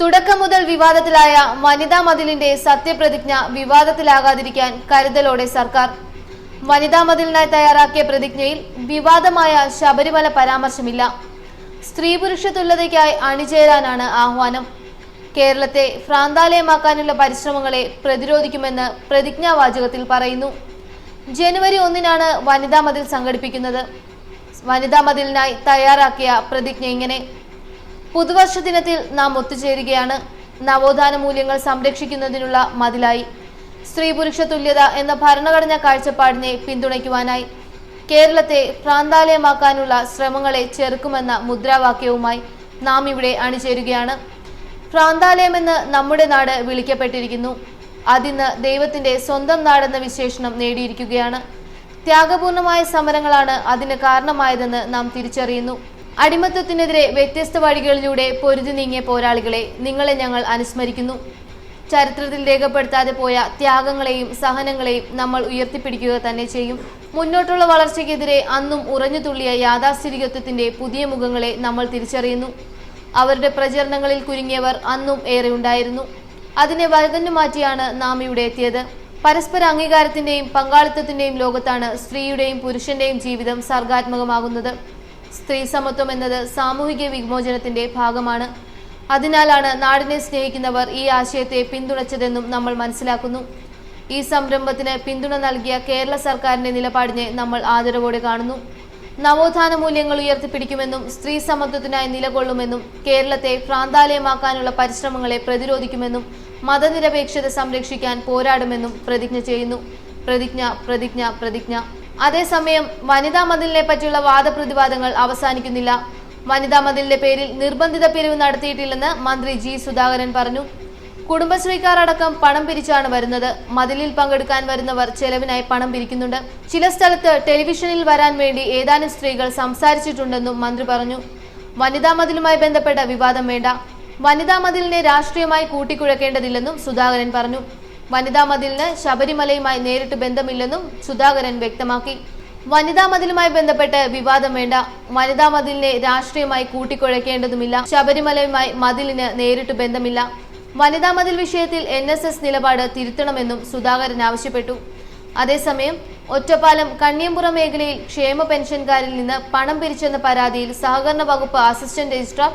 തുടക്കം മുതൽ വിവാദത്തിലായ വനിതാ മതിലിന്റെ സത്യപ്രതിജ്ഞ വിവാദത്തിലാകാതിരിക്കാൻ കരുതലോടെ സർക്കാർ. വനിതാ മതിലിനായി തയ്യാറാക്കിയ പ്രതിജ്ഞയിൽ വിവാദമായ ശബരിമല പരാമർശമില്ല. സ്ത്രീ പുരുഷ തുല്യതയ്ക്കായി അണിചേരാനാണ് ആഹ്വാനം. കേരളത്തെ ഭ്രാന്താലയമാക്കാനുള്ള പരിശ്രമങ്ങളെ പ്രതിരോധിക്കുമെന്ന് പ്രതിജ്ഞാവാചകത്തിൽ പറയുന്നു. ജനുവരി ഒന്നിനാണ് വനിതാ മതിൽ സംഘടിപ്പിക്കുന്നത്. വനിതാ മതിലിനായി തയ്യാറാക്കിയ പ്രതിജ്ഞ ഇങ്ങനെ. പുതുവർഷ ദിനത്തിൽ നാം ഒത്തുചേരുകയാണ്. നവോത്ഥാന മൂല്യങ്ങൾ സംരക്ഷിക്കുന്നതിനുള്ള മതിലായി. സ്ത്രീ പുരുഷ തുല്യത എന്ന ഭരണഘടന കാഴ്ചപ്പാടിനെ പിന്തുണയ്ക്കുവാനായി കേരളത്തെ ഭ്രാന്താലയമാക്കാനുള്ള ശ്രമങ്ങളെ ചെറുക്കുമെന്ന മുദ്രാവാക്യവുമായി നാം ഇവിടെ അണിചേരുകയാണ്. ഭ്രാന്താലയമെന്ന് നമ്മുടെ നാട് വിളിക്കപ്പെട്ടിരിക്കുന്നു. അതിന്ന് ദൈവത്തിന്റെ സ്വന്തം നാടെന്ന വിശേഷണം നേടിയിരിക്കുകയാണ്. ത്യാഗപൂർണമായ സമരങ്ങളാണ് അതിന് കാരണമായതെന്ന് നാം തിരിച്ചറിയുന്നു. അടിമത്തത്തിനെതിരെ വ്യത്യസ്ത വഴികളിലൂടെ പൊരുതി നീങ്ങിയ പോരാളികളെ നിങ്ങളെ ഞങ്ങൾ അനുസ്മരിക്കുന്നു. ചരിത്രത്തിൽ രേഖപ്പെടുത്താതെ പോയ ത്യാഗങ്ങളെയും സഹനങ്ങളെയും നമ്മൾ ഉയർത്തിപ്പിടിക്കുക തന്നെ ചെയ്യും. മുന്നോട്ടുള്ള വളർച്ചയ്ക്കെതിരെ അന്നും ഉറഞ്ഞു തുള്ളിയ യാഥാസ്ഥിതികത്വത്തിന്റെ പുതിയ മുഖങ്ങളെ നമ്മൾ തിരിച്ചറിയുന്നു. അവരുടെ പ്രചരണങ്ങളിൽ കുരുങ്ങിയവർ അന്നും ഏറെ ഉണ്ടായിരുന്നു. അതിനെ വലുതന്നു മാറ്റിയാണ് നാം ഇവിടെ എത്തിയത്. പരസ്പര അംഗീകാരത്തിന്റെയും പങ്കാളിത്തത്തിന്റെയും ലോകത്താണ് സ്ത്രീയുടെയും പുരുഷന്റെയും ജീവിതം സർഗാത്മകമാകുന്നത്. സ്ത്രീ സമത്വം എന്നത് സാമൂഹിക വിമോചനത്തിന്റെ ഭാഗമാണ്. അതിനാലാണ് നാടിനെ സ്നേഹിക്കുന്നവർ ഈ ആശയത്തെ പിന്തുണച്ചതെന്നും നമ്മൾ മനസ്സിലാക്കുന്നു. ഈ സംരംഭത്തിന് പിന്തുണ നൽകിയ കേരള സർക്കാരിന്റെ നിലപാടിനെ നമ്മൾ ആദരവോടെ കാണുന്നു. നവോത്ഥാന മൂല്യങ്ങൾ ഉയർത്തിപ്പിടിക്കുമെന്നും സ്ത്രീ സമത്വത്തിനായി നിലകൊള്ളുമെന്നും കേരളത്തെ ഭ്രാന്താലയമാക്കാനുള്ള പരിശ്രമങ്ങളെ പ്രതിരോധിക്കുമെന്നും മതനിരപേക്ഷത സംരക്ഷിക്കാൻ പോരാടുമെന്നും പ്രതിജ്ഞ ചെയ്യുന്നു. പ്രതിജ്ഞ പ്രതിജ്ഞ പ്രതിജ്ഞ. അതേസമയം വനിതാ മതിലിനെ പറ്റിയുള്ള വാദപ്രതിവാദങ്ങൾ അവസാനിക്കുന്നില്ല. വനിതാ മതിലിന്റെ പേരിൽ നിർബന്ധിത പിരിവ് നടത്തിയിട്ടില്ലെന്ന് മന്ത്രി ജി സുധാകരൻ പറഞ്ഞു. കുടുംബശ്രീക്കാർ അടക്കം പണം പിരിച്ചാണ് വരുന്നത്. മതിലിൽ പങ്കെടുക്കാൻ വരുന്നവർ ചെലവിനായി പണം പിരിക്കുന്നുണ്ട്. ചില സ്ഥലത്ത് ടെലിവിഷനിൽ വരാൻ വേണ്ടി ഏതാനും സ്ത്രീകൾ സംസാരിച്ചിട്ടുണ്ടെന്നും മന്ത്രി പറഞ്ഞു. വനിതാ മതിലുമായി ബന്ധപ്പെട്ട വിവാദം വേണ്ട. വനിതാ മതിലിനെ രാഷ്ട്രീയമായി കൂട്ടിക്കുഴക്കേണ്ടതില്ലെന്നും സുധാകരൻ പറഞ്ഞു. വനിതാ മതിലിന് ശബരിമലയുമായി നേരിട്ട് ബന്ധമില്ലെന്നും സുധാകരൻ വ്യക്തമാക്കി. വനിതാ മതിലുമായി ബന്ധപ്പെട്ട് വിവാദം വേണ്ട. വനിതാ മതിലിനെ രാഷ്ട്രീയമായി കൂട്ടിക്കുഴക്കേണ്ടതുമില്ല. ശബരിമലയുമായി മതിലിന് നേരിട്ട് ബന്ധമില്ല. വനിതാ മതിൽ വിഷയത്തിൽ എൻ എസ് എസ് നിലപാട് തിരുത്തണമെന്നും സുധാകരൻ ആവശ്യപ്പെട്ടു. അതേസമയം ഒറ്റപ്പാലം കണ്ണിയമ്പുറം മേഖലയിൽ ക്ഷേമ പെൻഷൻകാരിൽ നിന്ന് പണം പിരിച്ചെന്ന പരാതിയിൽ സഹകരണ വകുപ്പ് അസിസ്റ്റന്റ് രജിസ്ട്രാർ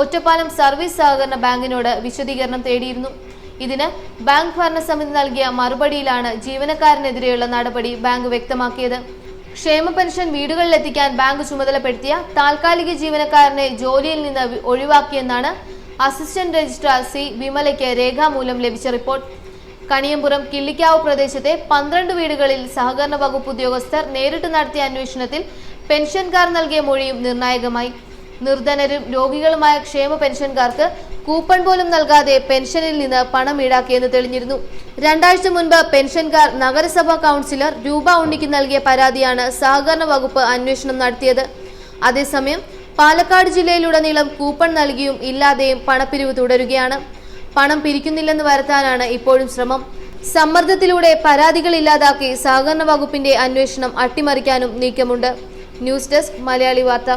ഒറ്റപ്പാലം സർവീസ് സഹകരണ ബാങ്കിനോട് വിശദീകരണം തേടിയിരുന്നു. ഇതിന് ബാങ്ക് ഭരണസമിതി നൽകിയ മറുപടിയിലാണ് ജീവനക്കാരനെതിരെയുള്ള നടപടി ബാങ്ക് വ്യക്തമാക്കിയത്. ക്ഷേമ പെൻഷൻ വീടുകളിലെത്തിക്കാൻ ബാങ്ക് ചുമതലപ്പെടുത്തിയ താൽക്കാലിക ജീവനക്കാരനെ ജോലിയിൽ നിന്ന് ഒഴിവാക്കിയെന്നാണ് അസിസ്റ്റന്റ് രജിസ്ട്രാർ സി വിമലയ്ക്ക് രേഖാമൂലം ലഭിച്ച റിപ്പോർട്ട്. കണിയമ്പുറം കിള്ളിക്കാവ് പ്രദേശത്തെ പന്ത്രണ്ട് വീടുകളിൽ സഹകരണ വകുപ്പ് ഉദ്യോഗസ്ഥർ നേരിട്ട് നടത്തിയ അന്വേഷണത്തിൽ പെൻഷൻകാർ നൽകിയ മൊഴിയും നിർണായകമായി. നിർധനരും രോഗികളുമായ ക്ഷേമ പെൻഷൻകാർക്ക് കൂപ്പൺ പോലും നൽകാതെ പെൻഷനിൽ നിന്ന് പണം ഈടാക്കിയെന്ന് തെളിഞ്ഞിരുന്നു. രണ്ടാഴ്ച മുൻപ് പെൻഷൻകാർ നഗരസഭാ കൗൺസിലർ രൂപ ഉണ്ണിക്ക് നൽകിയ പരാതിയാണ് സഹകരണ വകുപ്പ് അന്വേഷണം നടത്തിയത്. അതേസമയം പാലക്കാട് ജില്ലയിലുടനീളം കൂപ്പൺ നൽകിയും ഇല്ലാതെയും പണപ്പിരിവ് തുടരുകയാണ്. പണം പിരിക്കുന്നില്ലെന്ന് വരുത്താനാണ് ഇപ്പോഴും ശ്രമം. സമ്മർദ്ദത്തിലൂടെ പരാതികൾ ഇല്ലാതാക്കി സഹകരണ വകുപ്പിന്റെ അന്വേഷണം അട്ടിമറിക്കാനും നീക്കമുണ്ട്. News desk Malayali Vartha.